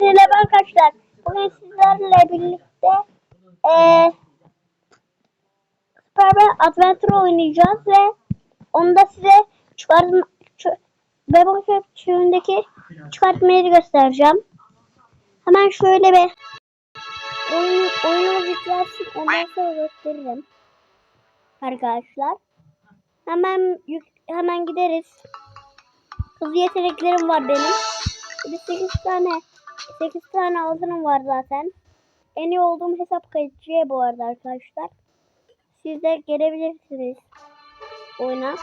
Ben arkadaşlar. Bugün sizlerle birlikte eee Superman Adventure oynayacağız ve onu da size çıkartma Bebek çığındaki çıkartmayı göstereceğim. Hemen şöyle bir oyun, oyunumuz yüklensin ondan sonra gösteririm. Arkadaşlar. Hemen yük, hemen gideriz. Hızlı yeteneklerim var benim. Bir de 8 tane 8 tane altınım var zaten. En iyi olduğum hesap kayıtçıya bu arada arkadaşlar. Siz de gelebilirsiniz oyuna.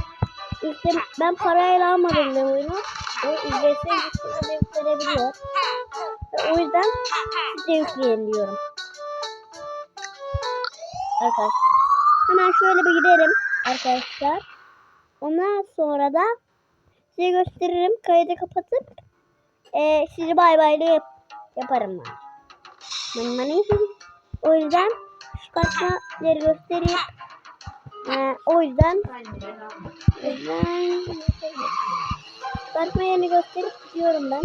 İşte ben parayla almadım ben oyunu. O ücretsiz gösterebiliyor. Ve o yüzden siz de yükleyin diyorum. Arkadaşlar. Hemen şöyle bir gidelim arkadaşlar. Ondan sonra da size gösteririm. Kaydı kapatıp e, sizi bay bay yap yaparım ben. Mani mani. O yüzden çıkartmaları göstereyim. E, o yüzden o yüzden çıkartma yerini gösterip gidiyorum ben.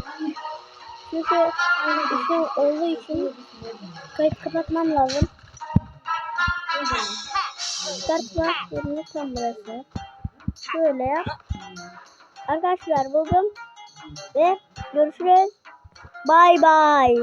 Çünkü işim olduğu için kayıt kapatmam lazım. Çıkartma yerini tam burası. Şöyle yap. Arkadaşlar buldum. Ve görüşürüz. Bay bay.